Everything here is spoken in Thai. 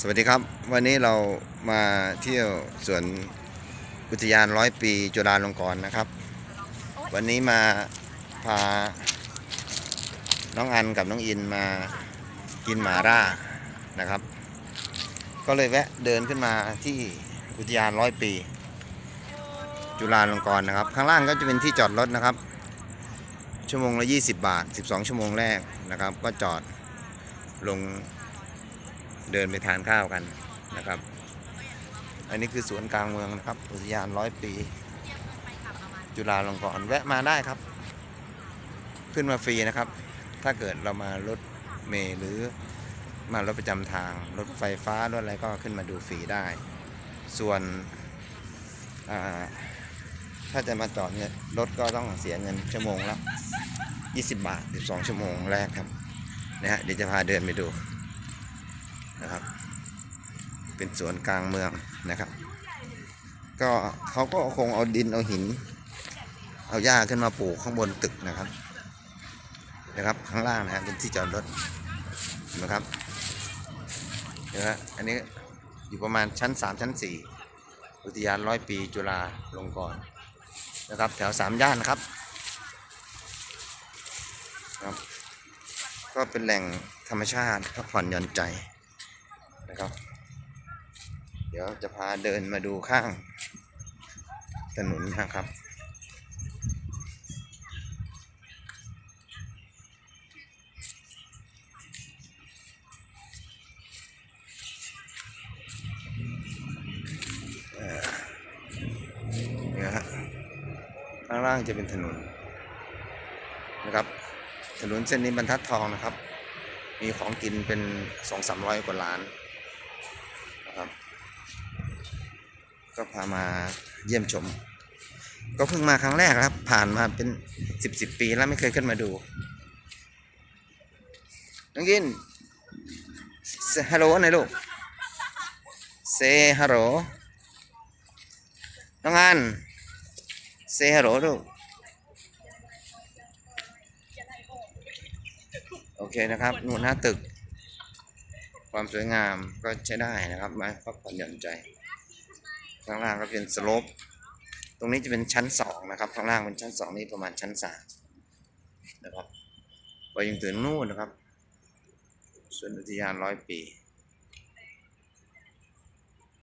สวัสดีครับ วันนี้เรามาเที่ยวสวนอุทยานร้อยปีจุฬาลงกรณ์นะครับ วันนี้มาพาน้องอันกับน้องอินมากินหมาล่านะครับ ก็เลยแวะเดินขึ้นมาที่อุทยานร้อยปี จุฬาลงกรณ์นะครับ ข้างล่างก็จะเป็นที่จอดรถนะครับ ชั่วโมงละ 20 บาท 12 ชั่วโมงแรกนะครับ ก็จอดลง เดินไปทานข้าวกันนะครับ อันนี้คือสวนกลางเมืองนะครับ อุทยานร้อยปี จุฬาลงกรณ์แวะมาได้ครับ ขึ้นมาฟรีนะครับ ถ้าเกิดเรามารถเมล์หรือมารถประจำทาง รถไฟฟ้ารถอะไรก็ขึ้นมาดูฟรีได้ ส่วนถ้าจะมาจอดเนี่ยรถก็ต้องเสียเงินชั่วโมงละ20 บาท 12 ชั่วโมงแรกครับนะฮะเดี๋ยวจะพาเดินไปดู นะครับ เป็นสวนกลางเมืองนะครับ ก็เขาก็คงเอาดินเอาหิน เอาหญ้าขึ้นมาปลูกข้างบนตึกนะครับนะครับข้างล่างนะครับเป็นที่จอดรถนะครับเดี๋ยวนะอันนี้อยู่ประมาณชั้น 3 ชั้น 4 อุทยานร้อยปีจุฬาลงกรณ์นะครับแถวสามย่านนะครับครับ ก็เป็นแหล่งธรรมชาติพักผ่อนหย่อนใจ นะครับ เดี๋ยวจะพาเดินมาดูข้างถนนนะครับ เนี่นะฮะข้างล่างจะเป็นถนนนะครับ ถนนเส้นนี้บรรทัดทองนะครับ มีของกินเป็นสองสามร้อยกว่าล้าน นะครับ ก็พามาเยี่ยมชม ก็เพิ่งมาครั้งแรกครับ ผ่านมาเป็นสิบสิบปีแล้วไม่เคยขึ้นมาดูน้องกินฮัลโหลหนลูกเซฮัลโหลน้องอันเซฮัลโหลลูกโอเคนะครับนู่นหน้าตึก ความสวยงามก็ใช้ได้นะครับมาพักผ่อนหย่อนใจ ข้างล่างก็เป็นสโลปตรงนี้จะเป็นชั้นสองนะครับข้างล่างเป็นชั้นสองนี่ประมาณชั้นสามนะครับไปยังถึงนู่นนะครับสวนอุทยานร้อยปี